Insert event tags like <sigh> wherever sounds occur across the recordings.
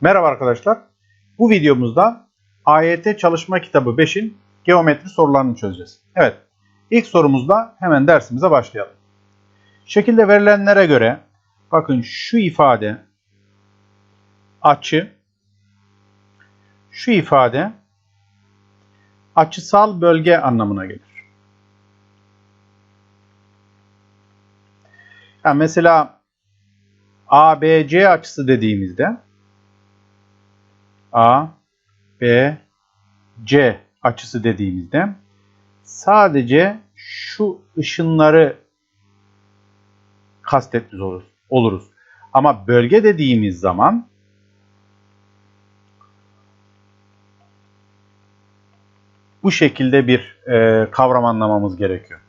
Merhaba arkadaşlar. Bu videomuzda AYT Çalışma Kitabı 5'in geometri sorularını çözeceğiz. Evet, ilk sorumuzda hemen dersimize başlayalım. Şekilde verilenlere göre bakın şu ifade açı, şu ifade açısal bölge anlamına gelir. Yani mesela ABC açısı dediğimizde A, B, C açısı dediğimizde sadece şu ışınları kastetmiş oluruz. oluruz. Ama bölge dediğimiz zaman bu şekilde bir e, kavram anlamamız gerekiyor.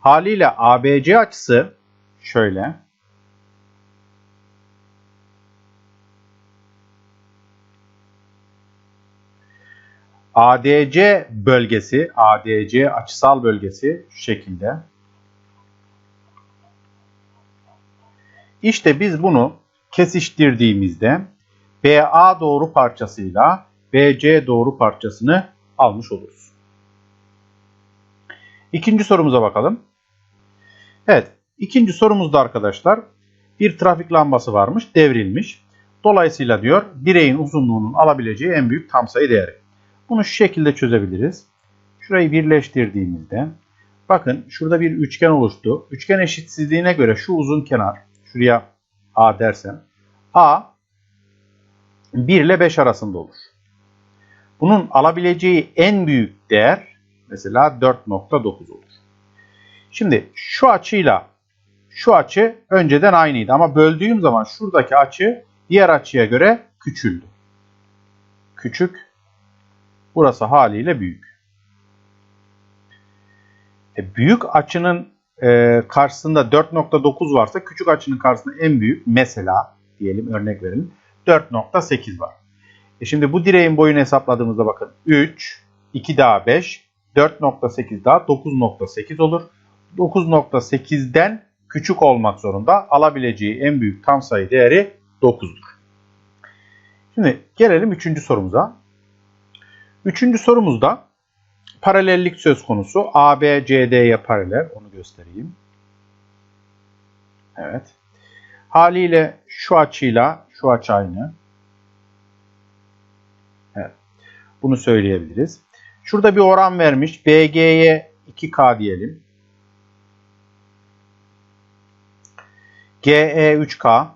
Haliyle ABC açısı şöyle ADC bölgesi, ADC açısal bölgesi şu şekilde. İşte biz bunu kesiştirdiğimizde BA doğru parçasıyla BC doğru parçasını almış oluruz. İkinci sorumuza bakalım. Evet, ikinci sorumuzda arkadaşlar bir trafik lambası varmış, devrilmiş. Dolayısıyla diyor direğin uzunluğunun alabileceği en büyük tam sayı değeri. Bunu şu şekilde çözebiliriz. Şurayı birleştirdiğimizde bakın şurada bir üçgen oluştu. Üçgen eşitsizliğine göre şu uzun kenar şuraya A dersem A 1 ile 5 arasında olur. Bunun alabileceği en büyük değer mesela 4.9 olur. Şimdi şu açıyla şu açı önceden aynıydı ama böldüğüm zaman şuradaki açı diğer açıya göre küçüldü. Küçük Burası haliyle büyük. E, büyük açının e, karşısında 4.9 varsa küçük açının karşısında en büyük mesela diyelim örnek verelim 4.8 var. E şimdi bu direğin boyunu hesapladığımızda bakın 3, 2 daha 5, 4.8 daha 9.8 olur. 9.8'den küçük olmak zorunda alabileceği en büyük tam sayı değeri 9'dur. Şimdi gelelim üçüncü sorumuza. Üçüncü sorumuzda paralellik söz konusu. AB paralel. Onu göstereyim. Evet. Haliyle şu açıyla şu açı aynı. Evet. Bunu söyleyebiliriz. Şurada bir oran vermiş. BG'ye 2K diyelim. GE 3K.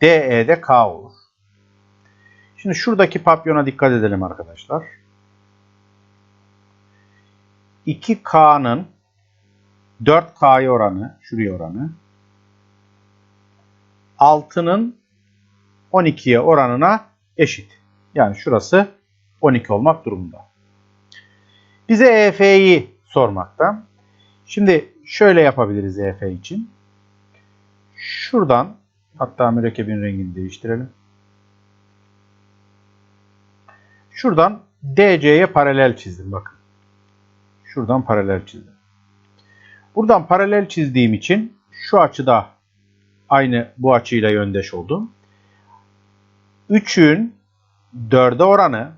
DE de K olur. Şimdi şuradaki papyona dikkat edelim arkadaşlar. 2K'nın 4K'ya oranı, şuraya oranı 6'nın 12'ye oranına eşit. Yani şurası 12 olmak durumunda. Bize EF'yi sormakta. Şimdi şöyle yapabiliriz EF için. Şuradan hatta mürekkebin rengini değiştirelim. Şuradan DC'ye paralel çizdim bakın. Şuradan paralel çizdim. Buradan paralel çizdiğim için şu açıda aynı bu açıyla yöndeş oldum. 3'ün 4'e oranı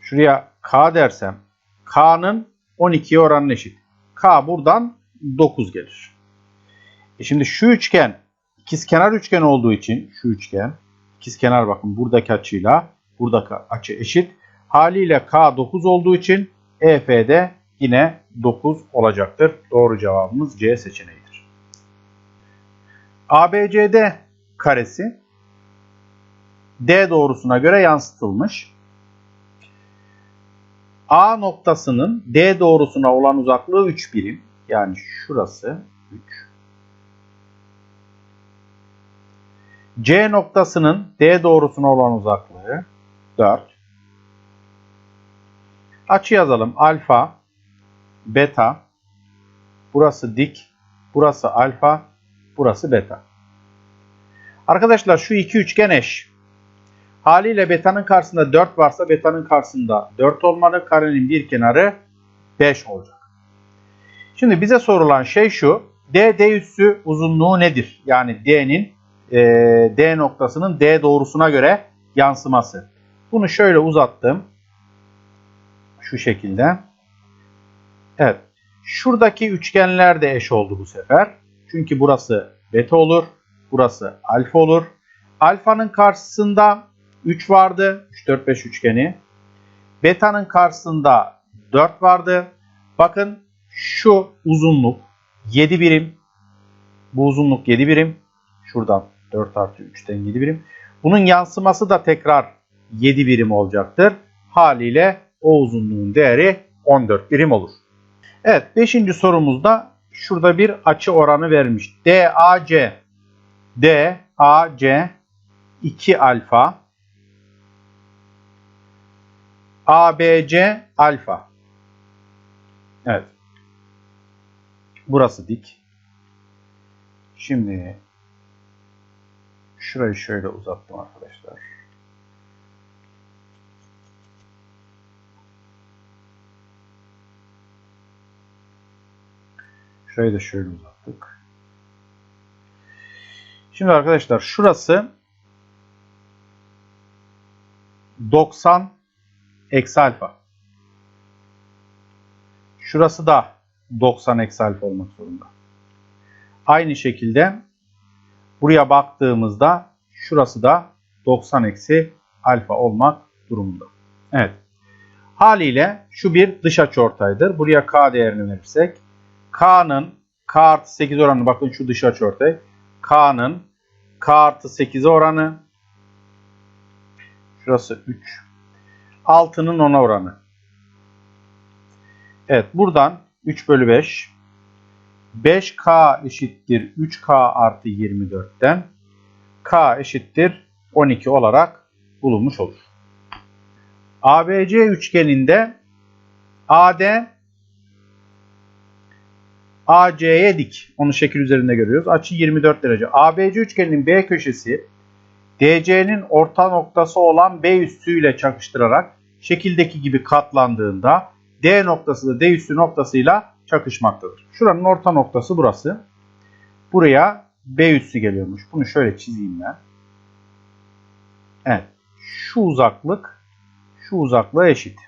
şuraya K dersem K'nın 12'ye oranı eşit. K buradan 9 gelir. E şimdi şu üçgen ikizkenar üçgen olduğu için şu üçgen kenar bakın buradaki açıyla buradaki açı eşit. Haliyle K 9 olduğu için EF de yine 9 olacaktır. Doğru cevabımız C seçeneğidir. ABCD karesi D doğrusuna göre yansıtılmış. A noktasının D doğrusuna olan uzaklığı 3 birim. Yani şurası 3. C noktasının D doğrusuna olan uzaklığı 4. Açı yazalım. Alfa, beta. Burası dik. Burası alfa. Burası beta. Arkadaşlar şu iki üçgen eş. Haliyle beta'nın karşısında 4 varsa beta'nın karşısında 4 olmalı. Karenin bir kenarı 5 olacak. Şimdi bize sorulan şey şu. D, D üssü uzunluğu nedir? Yani D'nin e, D noktasının D doğrusuna göre yansıması. Bunu şöyle uzattım. Şu şekilde. Evet. Şuradaki üçgenler de eş oldu bu sefer. Çünkü burası beta olur. Burası alfa olur. Alfanın karşısında 3 vardı. 3, 4, 5 üçgeni. Beta'nın karşısında 4 vardı. Bakın şu uzunluk 7 birim. Bu uzunluk 7 birim. Şuradan 4 artı 3'ten 7 birim. Bunun yansıması da tekrar 7 birim olacaktır. Haliyle o uzunluğun değeri 14 birim olur. Evet 5. sorumuzda şurada bir açı oranı vermiş. DAC DAC 2 alfa ABC alfa. Evet. Burası dik. Şimdi şurayı şöyle uzattım arkadaşlar. Şurayı da şöyle uzattık. Şimdi arkadaşlar şurası 90 eksi alfa. Şurası da 90 eksi alfa olmak zorunda. Aynı şekilde buraya baktığımızda şurası da 90 eksi alfa olmak durumunda. Evet. Haliyle şu bir dış açıortaydır. Buraya k değerini verirsek k'nın k artı 8 oranı bakın şu dış açıortay. k'nın k artı 8 oranı şurası 3 6'nın 10'a oranı. Evet buradan 3 bölü 5 5k eşittir 3k artı 24'ten k eşittir 12 olarak bulunmuş olur. ABC üçgeninde AD AC'ye dik. Onu şekil üzerinde görüyoruz. Açı 24 derece. ABC üçgeninin B köşesi DC'nin orta noktası olan B üssüyle çakıştırarak şekildeki gibi katlandığında D noktası da D üssü noktasıyla çakışmaktadır. Şuranın orta noktası burası. Buraya B üssü geliyormuş. Bunu şöyle çizeyim ben. Evet. Şu uzaklık şu uzaklığa eşit.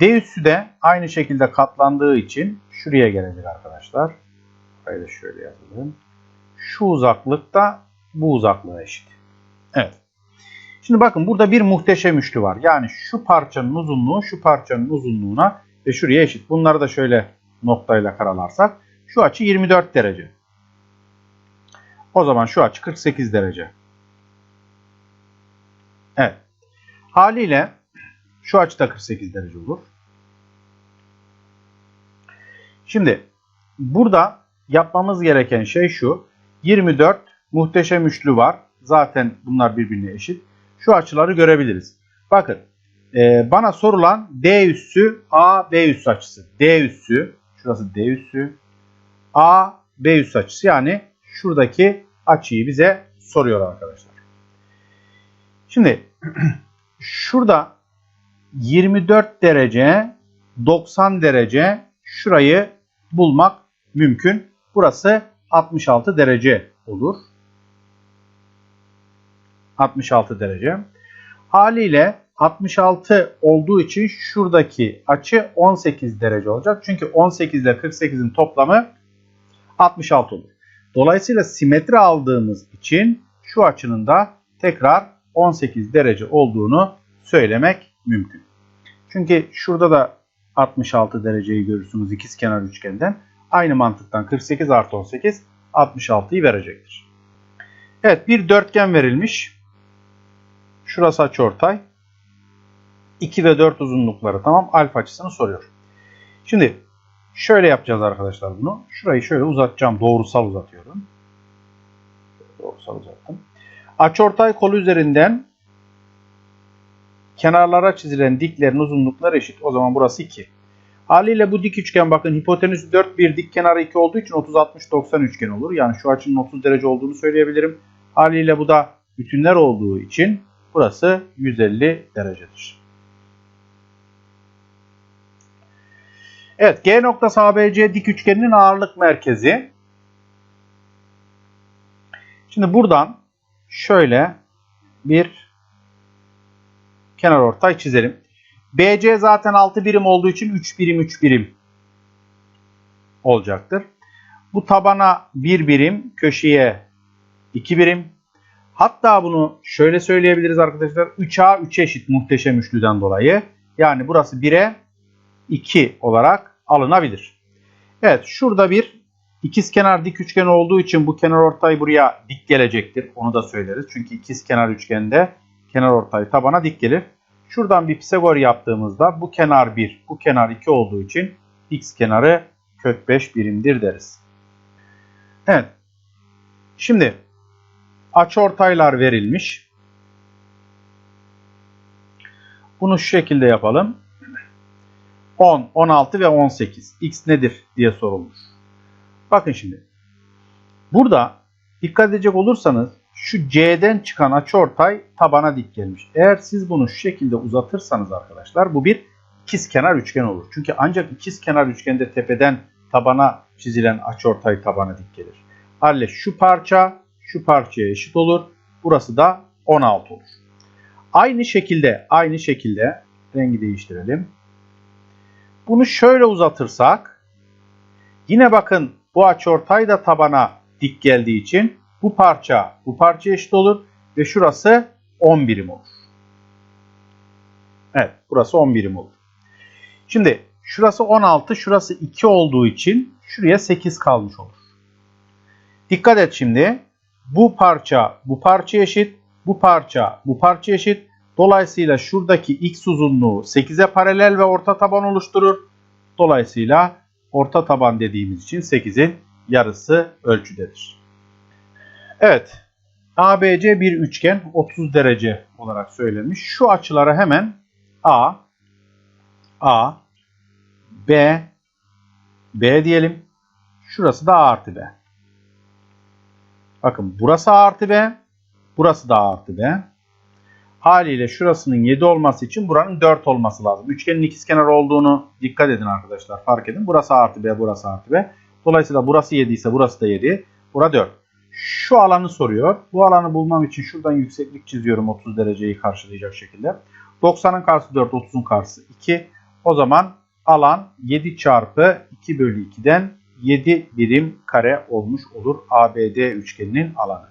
D üssü de aynı şekilde katlandığı için şuraya gelecek arkadaşlar. Burayı da şöyle yazalım. Şu uzaklık da bu uzaklığa eşit. Evet. Şimdi bakın burada bir muhteşem üçlü var. Yani şu parçanın uzunluğu şu parçanın uzunluğuna ve şuraya eşit. Bunları da şöyle noktayla karalarsak şu açı 24 derece. O zaman şu açı 48 derece. Evet. Haliyle şu açı da 48 derece olur. Şimdi burada yapmamız gereken şey şu. 24 muhteşem üçlü var. Zaten bunlar birbirine eşit. Şu açıları görebiliriz. Bakın e, bana sorulan D üssü A B üssü açısı. D üssü şurası D üssü A B üssü açısı yani şuradaki açıyı bize soruyor arkadaşlar. Şimdi <clears throat> şurada 24 derece 90 derece şurayı bulmak mümkün. Burası 66 derece olur. 66 derece. Haliyle 66 olduğu için şuradaki açı 18 derece olacak. Çünkü 18 ile 48'in toplamı 66 olur. Dolayısıyla simetri aldığımız için şu açının da tekrar 18 derece olduğunu söylemek mümkün. Çünkü şurada da 66 dereceyi görürsünüz ikizkenar üçgenden. Aynı mantıktan 48 artı 18 66'yı verecektir. Evet bir dörtgen verilmiş. Şurası açıortay. 2 ve 4 uzunlukları tamam. Alfa açısını soruyor. Şimdi şöyle yapacağız arkadaşlar bunu. Şurayı şöyle uzatacağım. Doğrusal uzatıyorum. Doğrusal uzattım. Açıortay kolu üzerinden kenarlara çizilen diklerin uzunlukları eşit. O zaman burası 2. Haliyle bu dik üçgen bakın hipotenüs 4 bir dik kenarı 2 olduğu için 30-60-90 üçgen olur. Yani şu açının 30 derece olduğunu söyleyebilirim. Haliyle bu da bütünler olduğu için burası 150 derecedir. Evet G noktası ABC dik üçgeninin ağırlık merkezi. Şimdi buradan şöyle bir kenar ortay çizelim. BC zaten 6 birim olduğu için 3 birim 3 birim olacaktır. Bu tabana 1 birim, köşeye 2 birim. Hatta bunu şöyle söyleyebiliriz arkadaşlar. 3A 3 eşit muhteşem üçlüden dolayı. Yani burası 1'e 2 olarak alınabilir. Evet şurada bir ikizkenar dik üçgen olduğu için bu kenar ortay buraya dik gelecektir. Onu da söyleriz. Çünkü ikizkenar üçgende kenar ortay tabana dik gelir. Şuradan bir Pisagor yaptığımızda bu kenar 1, bu kenar 2 olduğu için x kenarı kök 5 birimdir deriz. Evet. Şimdi açıortaylar verilmiş. Bunu şu şekilde yapalım. 10, 16 ve 18. X nedir diye sorulmuş. Bakın şimdi. Burada dikkat edecek olursanız şu C'den çıkan açıortay tabana dik gelmiş. Eğer siz bunu şu şekilde uzatırsanız arkadaşlar bu bir ikizkenar üçgen olur. Çünkü ancak ikizkenar üçgende tepeden tabana çizilen açıortay tabana dik gelir. Halle şu parça şu parçaya eşit olur. Burası da 16 olur. Aynı şekilde aynı şekilde rengi değiştirelim. Bunu şöyle uzatırsak yine bakın bu açıortay da tabana dik geldiği için bu parça bu parça eşit olur ve şurası 10 birim olur. Evet burası 10 birim olur. Şimdi şurası 16 şurası 2 olduğu için şuraya 8 kalmış olur. Dikkat et şimdi bu parça bu parça eşit bu parça bu parça eşit. Dolayısıyla şuradaki x uzunluğu 8'e paralel ve orta taban oluşturur. Dolayısıyla orta taban dediğimiz için 8'in yarısı ölçüdedir. Evet. ABC bir üçgen 30 derece olarak söylenmiş. Şu açılara hemen A, A, B, B diyelim. Şurası da A artı B. Bakın burası artı B, burası da artı B. Haliyle şurasının 7 olması için buranın 4 olması lazım. Üçgenin ikizkenar olduğunu dikkat edin arkadaşlar. Fark edin. Burası artı B, burası artı B. Dolayısıyla burası 7 ise burası da 7. Bura 4. Şu alanı soruyor. Bu alanı bulmam için şuradan yükseklik çiziyorum 30 dereceyi karşılayacak şekilde. 90'ın karşısı 4, 30'un karşısı 2. O zaman alan 7 çarpı 2 bölü 2'den 7 birim kare olmuş olur ABD üçgeninin alanı.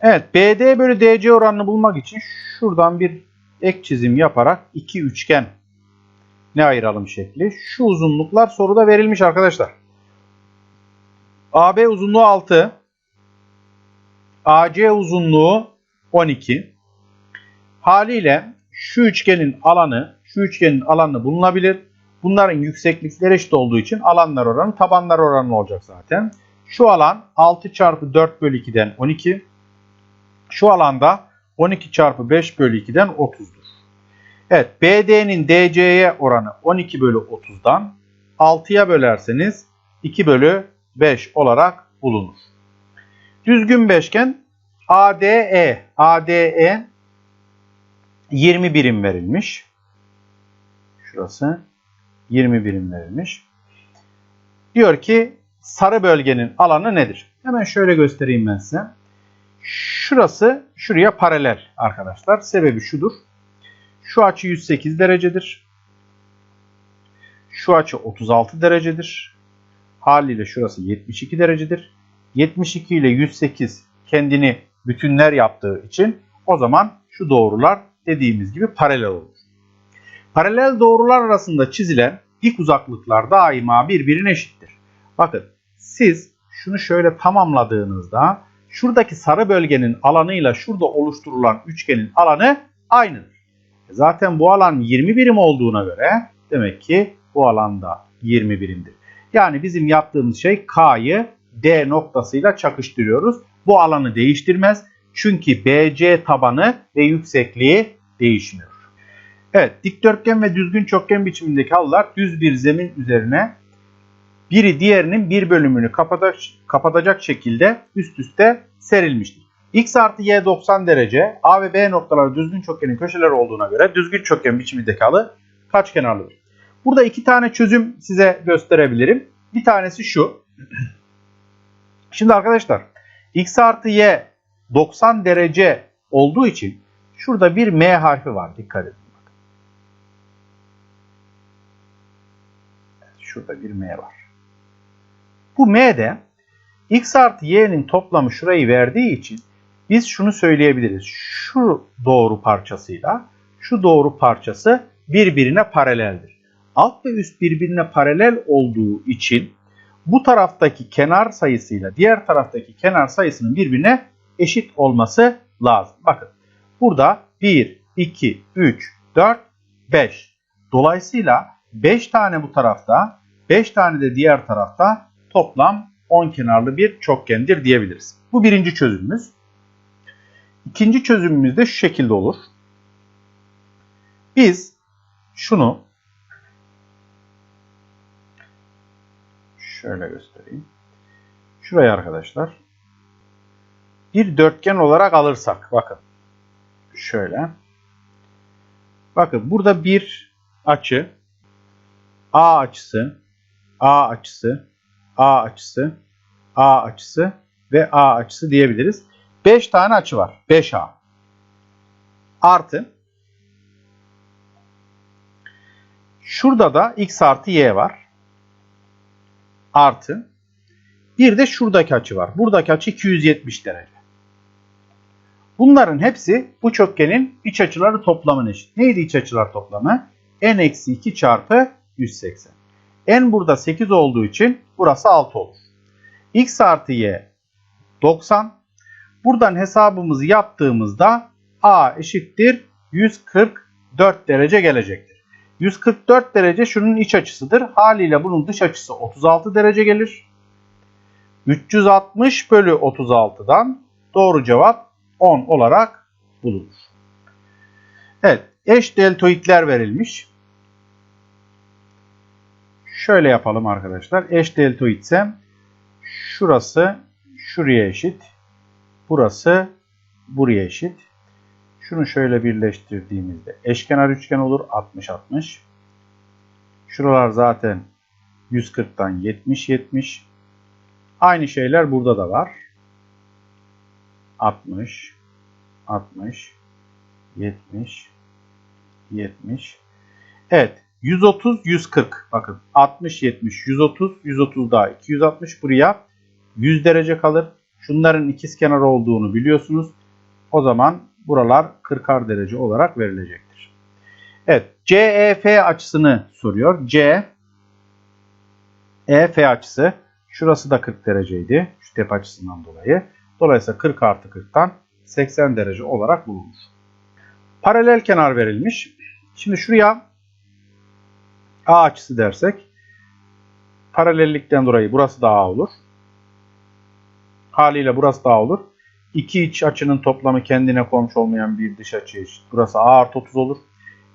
Evet BD bölü DC oranını bulmak için şuradan bir ek çizim yaparak iki üçgen ne ayıralım şekli. Şu uzunluklar soruda verilmiş arkadaşlar. AB uzunluğu 6. AC uzunluğu 12. Haliyle şu üçgenin alanı, şu üçgenin alanı bulunabilir. Bunların yükseklikleri eşit olduğu için alanlar oranı tabanlar oranı olacak zaten. Şu alan 6 çarpı 4 bölü 2'den 12. Şu alanda 12 çarpı 5 bölü 2'den 30'dur. Evet BD'nin DC'ye oranı 12 bölü 30'dan 6'ya bölerseniz 2 bölü 5 olarak bulunur. Düzgün beşgen ADE, ADE 20 birim verilmiş. Şurası 20 birim verilmiş. Diyor ki sarı bölgenin alanı nedir? Hemen şöyle göstereyim ben size. Şurası şuraya paralel arkadaşlar. Sebebi şudur. Şu açı 108 derecedir. Şu açı 36 derecedir. Haliyle şurası 72 derecedir. 72 ile 108 kendini bütünler yaptığı için o zaman şu doğrular dediğimiz gibi paralel olur. Paralel doğrular arasında çizilen dik uzaklıklar daima birbirine eşittir. Bakın siz şunu şöyle tamamladığınızda şuradaki sarı bölgenin alanıyla şurada oluşturulan üçgenin alanı aynıdır. Zaten bu alan 20 birim olduğuna göre demek ki bu alanda 20 birimdir. Yani bizim yaptığımız şey K'yı D noktasıyla çakıştırıyoruz. Bu alanı değiştirmez. Çünkü BC tabanı ve yüksekliği değişmiyor. Evet dikdörtgen ve düzgün çokgen biçimindeki halılar düz bir zemin üzerine biri diğerinin bir bölümünü kapatacak, şekilde üst üste serilmiştir. X artı Y 90 derece A ve B noktaları düzgün çokgenin köşeleri olduğuna göre düzgün çokgen biçimindeki halı kaç kenarlıdır? Burada iki tane çözüm size gösterebilirim. Bir tanesi şu. Şimdi arkadaşlar x artı y 90 derece olduğu için şurada bir m harfi var. Dikkat edin. Bakın. Şurada bir m var. Bu m de x artı y'nin toplamı şurayı verdiği için biz şunu söyleyebiliriz. Şu doğru parçasıyla şu doğru parçası birbirine paraleldir. Alt ve üst birbirine paralel olduğu için bu taraftaki kenar sayısıyla diğer taraftaki kenar sayısının birbirine eşit olması lazım. Bakın burada 1, 2, 3, 4, 5. Dolayısıyla 5 tane bu tarafta, 5 tane de diğer tarafta toplam 10 kenarlı bir çokgendir diyebiliriz. Bu birinci çözümümüz. İkinci çözümümüz de şu şekilde olur. Biz şunu şöyle göstereyim. Şurayı arkadaşlar bir dörtgen olarak alırsak bakın şöyle bakın burada bir açı A açısı A açısı A açısı A açısı ve A açısı diyebiliriz. 5 tane açı var. 5A. Artı şurada da x artı y var. Artı bir de şuradaki açı var. Buradaki açı 270 derece. Bunların hepsi bu çokgenin iç açıları toplamına eşit. Neydi iç açılar toplamı? n-2 çarpı 180. n burada 8 olduğu için burası 6 olur. x artı y 90. Buradan hesabımızı yaptığımızda a eşittir 144 derece gelecektir. 144 derece şunun iç açısıdır. Haliyle bunun dış açısı 36 derece gelir. 360 bölü 36'dan doğru cevap 10 olarak bulunur. Evet, eş deltoidler verilmiş. Şöyle yapalım arkadaşlar. Eş deltoid ise şurası şuraya eşit. Burası buraya eşit. Şunu şöyle birleştirdiğimizde eşkenar üçgen olur 60 60. Şuralar zaten 140'tan 70 70. Aynı şeyler burada da var. 60 60 70 70 Evet 130 140 bakın 60 70 130 130 daha 260 buraya 100 derece kalır. Şunların ikiz kenar olduğunu biliyorsunuz. O zaman buralar 40'ar derece olarak verilecektir. Evet CEF açısını soruyor. C EF açısı şurası da 40 dereceydi. Şu tepe açısından dolayı. Dolayısıyla 40 artı 40'tan 80 derece olarak bulunur. Paralel kenar verilmiş. Şimdi şuraya A açısı dersek paralellikten dolayı burası da A olur. Haliyle burası da A olur. İki iç açının toplamı kendine komşu olmayan bir dış açı eşit. Burası A artı 30 olur.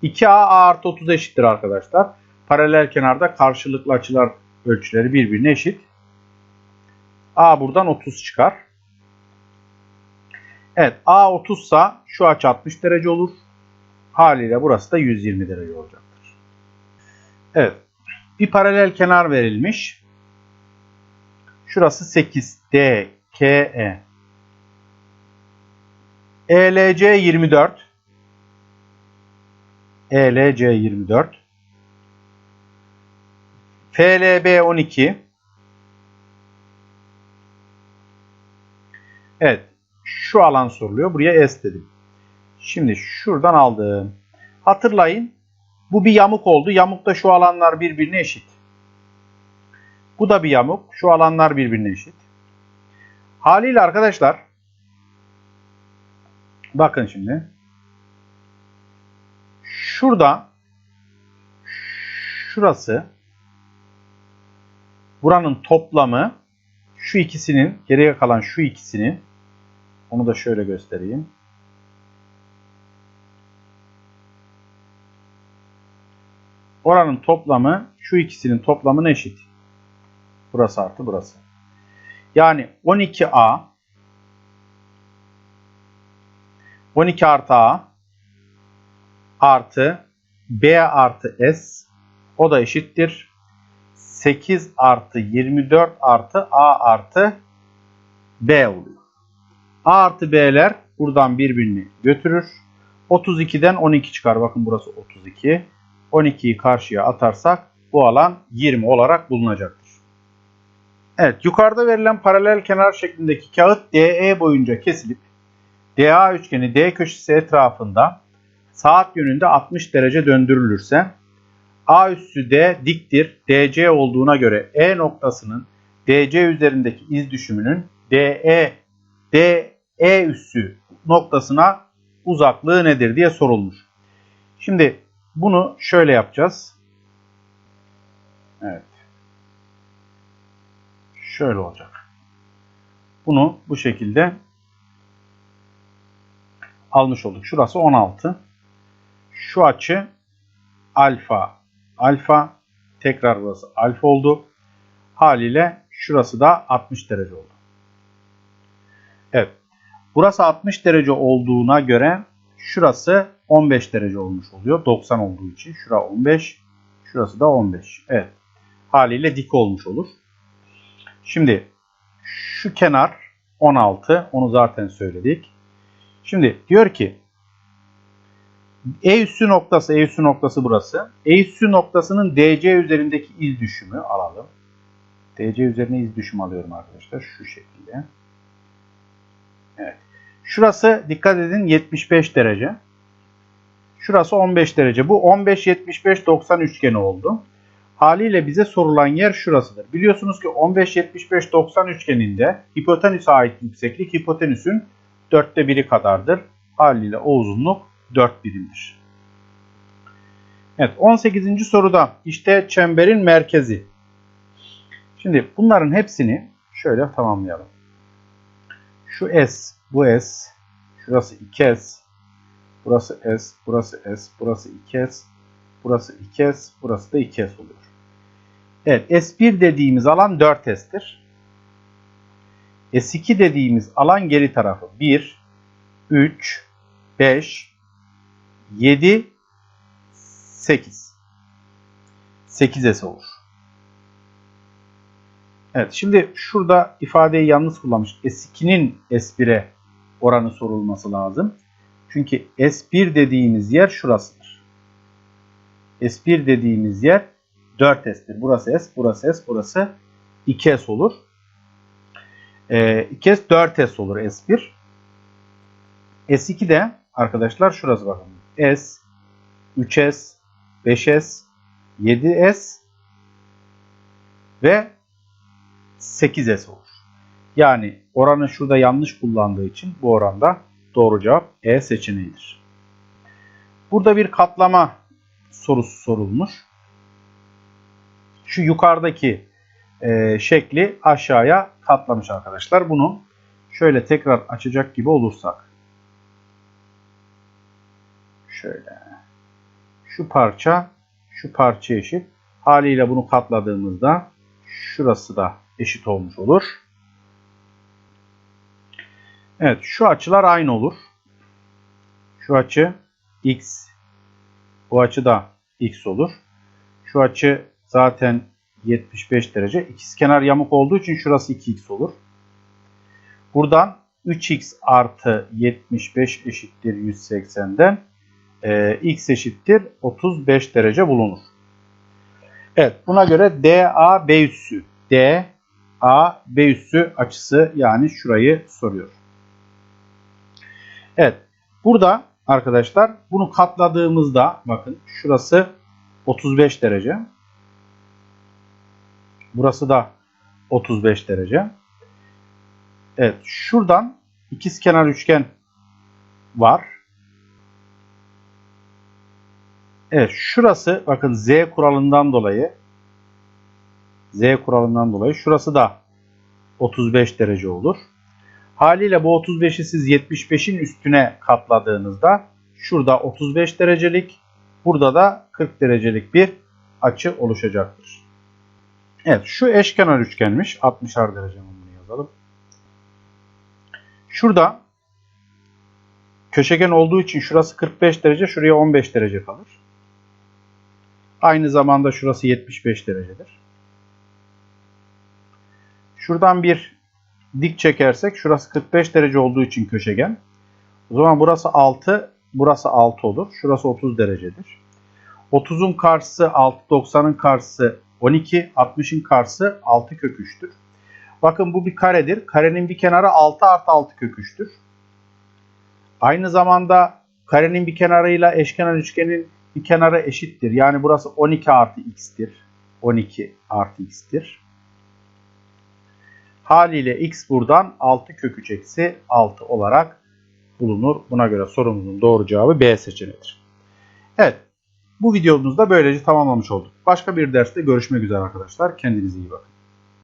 2A A artı 30 eşittir arkadaşlar. Paralel kenarda karşılıklı açılar ölçüleri birbirine eşit. A buradan 30 çıkar. Evet A 30 ise şu açı 60 derece olur. Haliyle burası da 120 derece olacaktır. Evet. Bir paralel kenar verilmiş. Şurası 8 D K E. ELC 24. ELC 24. FLB 12. Evet. Şu alan soruluyor. Buraya S dedim. Şimdi şuradan aldım. Hatırlayın. Bu bir yamuk oldu. Yamukta şu alanlar birbirine eşit. Bu da bir yamuk. Şu alanlar birbirine eşit. Haliyle arkadaşlar bakın şimdi şurada şurası buranın toplamı şu ikisinin geriye kalan şu ikisinin onu da şöyle göstereyim. Oranın toplamı şu ikisinin toplamına eşit. Burası artı burası. Yani 12A 12 artı A artı B artı S O da eşittir. 8 artı 24 artı A artı B oluyor. A artı B'ler buradan birbirini götürür. 32'den 12 çıkar. Bakın burası 32. 12'yi karşıya atarsak bu alan 20 olarak bulunacaktır. Evet yukarıda verilen paralel kenar şeklindeki kağıt DE boyunca kesilip DA üçgeni D köşesi etrafında saat yönünde 60 derece döndürülürse A üssü D diktir. DC olduğuna göre E noktasının DC üzerindeki iz düşümünün DE DE üssü noktasına uzaklığı nedir diye sorulmuş. Şimdi bunu şöyle yapacağız. Evet. Şöyle olacak. Bunu bu şekilde almış olduk. Şurası 16. Şu açı alfa. Alfa. Tekrar burası alfa oldu. Haliyle şurası da 60 derece oldu. Evet. Burası 60 derece olduğuna göre şurası 15 derece olmuş oluyor. 90 olduğu için. Şura 15. Şurası da 15. Evet. Haliyle dik olmuş olur. Şimdi şu kenar 16. Onu zaten söyledik. Şimdi diyor ki E üssü noktası, E üssü noktası burası. E üssü noktasının DC üzerindeki iz düşümü alalım. DC üzerine iz düşüm alıyorum arkadaşlar. Şu şekilde. Evet. Şurası dikkat edin 75 derece. Şurası 15 derece. Bu 15 75 90 üçgeni oldu. Haliyle bize sorulan yer şurasıdır. Biliyorsunuz ki 15 75 90 üçgeninde hipotenüse ait yükseklik hipotenüsün dörtte biri kadardır. Haliyle o uzunluk 4 birimdir. Evet 18. soruda işte çemberin merkezi. Şimdi bunların hepsini şöyle tamamlayalım. Şu S, bu S, şurası 2S, burası S, burası S, burası 2S, burası 2S, burası da 2S oluyor. Evet S1 dediğimiz alan 4S'tir. S2 dediğimiz alan geri tarafı 1, 3, 5, 7, 8. 8S olur. Evet şimdi şurada ifadeyi yalnız kullanmış. S2'nin S1'e oranı sorulması lazım. Çünkü S1 dediğimiz yer şurasıdır. S1 dediğimiz yer 4S'tir. Burası S, burası S, burası 2S olur. Ee, 2S 4S olur S1. S2 de arkadaşlar şurası bakın. S, 3S, 5S, 7S ve 8S olur. Yani oranı şurada yanlış kullandığı için bu oranda doğru cevap E seçeneğidir. Burada bir katlama sorusu sorulmuş. Şu yukarıdaki e, şekli aşağıya katlamış arkadaşlar. Bunu şöyle tekrar açacak gibi olursak. Şöyle. Şu parça şu parça eşit. Haliyle bunu katladığımızda şurası da eşit olmuş olur. Evet şu açılar aynı olur. Şu açı x. Bu açı da x olur. Şu açı zaten 75 derece. İkizkenar yamuk olduğu için şurası 2x olur. Buradan 3x artı 75 eşittir 180'den e, x eşittir 35 derece bulunur. Evet buna göre DA B üssü D A B üssü açısı yani şurayı soruyor. Evet burada arkadaşlar bunu katladığımızda bakın şurası 35 derece. Burası da 35 derece. Evet şuradan ikizkenar üçgen var. Evet şurası bakın Z kuralından dolayı Z kuralından dolayı şurası da 35 derece olur. Haliyle bu 35'i siz 75'in üstüne katladığınızda şurada 35 derecelik burada da 40 derecelik bir açı oluşacaktır. Evet şu eşkenar üçgenmiş. 60'ar derece bunu yazalım. Şurada köşegen olduğu için şurası 45 derece şuraya 15 derece kalır. Aynı zamanda şurası 75 derecedir. Şuradan bir dik çekersek şurası 45 derece olduğu için köşegen. O zaman burası 6, burası 6 olur. Şurası 30 derecedir. 30'un karşısı 6, 90'ın karşısı 12, 60'ın karşısı 6 kök 3'tür. Bakın bu bir karedir. Karenin bir kenarı 6 artı 6 kök 3'tür. Aynı zamanda karenin bir kenarıyla eşkenar üçgenin bir kenarı eşittir. Yani burası 12 artı x'tir. 12 artı x'tir. Haliyle x buradan 6 kök 3 eksi 6 olarak bulunur. Buna göre sorumuzun doğru cevabı B seçeneğidir. Evet. Bu videomuzda böylece tamamlamış olduk. Başka bir derste görüşmek üzere arkadaşlar. Kendinize iyi bakın.